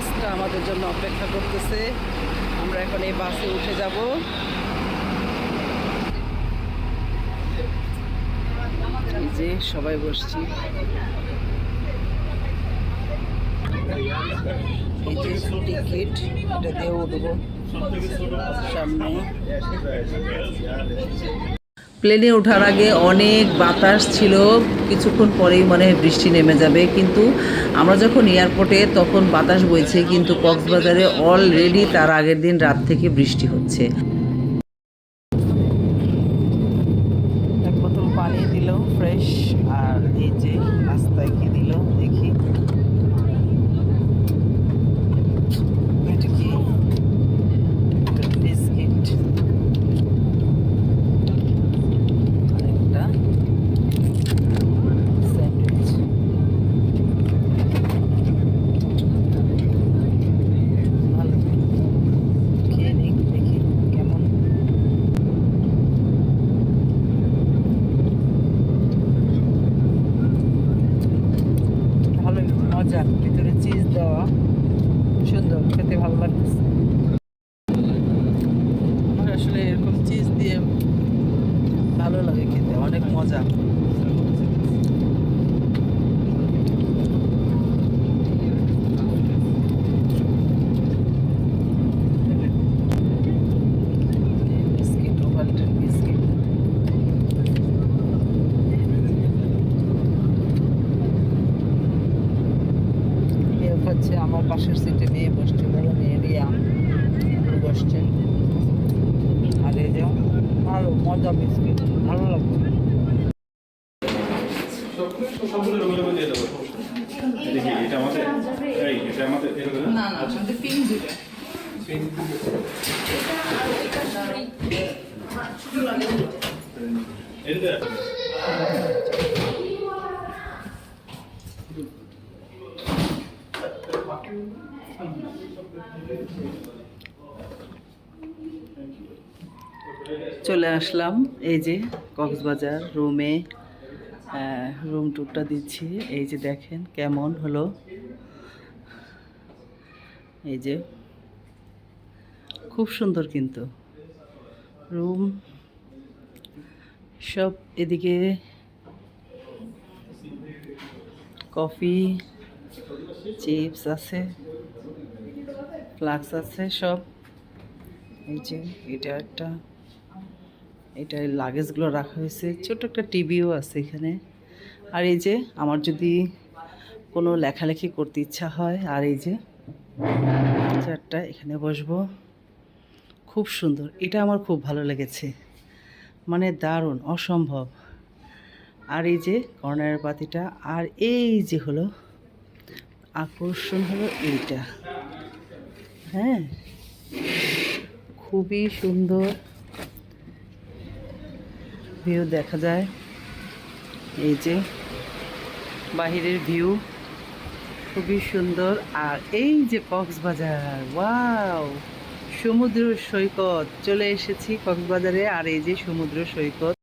বাসটা আমাদের জন্য অপেক্ষা করতেছে। আমরা এখন এই বাসে উঠে যাব। যে সবাই বসছি। টিকিট, এটা দিয়ে উঠবো। সামনে। প্লেনে ওঠার আগে অনেক বাতাস ছিল, কিছুক্ষণ পরেই মানে বৃষ্টি নেমে যাবে। কিন্তু আমরা যখন এয়ারপোর্টে তখন বাতাস বইছে, কিন্তু কক্সবাজারে অলরেডি তার আগের দিন রাত থেকে বৃষ্টি হচ্ছে এক বোতল পানি দিল ফ্রেশ আর এই যে নাস্তায় কি দিল দেখি এটা কি এটা বিস্কিট আরেকটা স্যান্ডউইচ ভালো খেয়ে নিই দেখি কেমন ভালোই মজা ভিতরে চিজ দেওয়া সুন্দর খেতে ভালো লাগতেছে। আমার আসলে এরকম চিজ দিয়ে ভালো লাগে খেতে অনেক মজা বিস্কিট ওভালটেন বিস্কিট মেয়ে হচ্ছে আমার পাশের সিটে মেয়ে বসছে, বড় মেয়ে রিয়া। বসছে। আর এই যে, ভালো, মজা বিস্কিট, ভালো দুটো। এটা চলে আসলাম, এই যে কক্সবাজার রুমে রুম টুকটা দিচ্ছি। এই যে দেখেন কেমন হলো। এই যে খুব সুন্দর কিন্তু রুম সব এদিকে কফি চিপস আছে। ফ্লাক্স আছে সব। এই যে এটা একটা, এটা লাগেজগুলো রাখা হয়েছে। ছোট একটা টিভিও আছে এখানে। আর এই যে আমার যদি কোনো লেখালেখি করতে ইচ্ছা হয়, আর এই যে চারটা এখানে বসবো। খুব সুন্দর। এটা আমার খুব ভালো লেগেছে। মানে দারুণ, অসম্ভব। আর এই যে কর্নারের পাতিটা, আর এই যে হলো, আকর্ষণ হলো এইটা। হ্যাঁ। খুবই সুন্দর ভিউ দেখা যায়। এই যে বাহিরের ভিউ খুবই সুন্দর। আর এই যে কক্সবাজার, ওয়াও! সমুদ্র সৈকত, চলে এসেছি কক্সবাজারে। আর এই যে সমুদ্র সৈকত।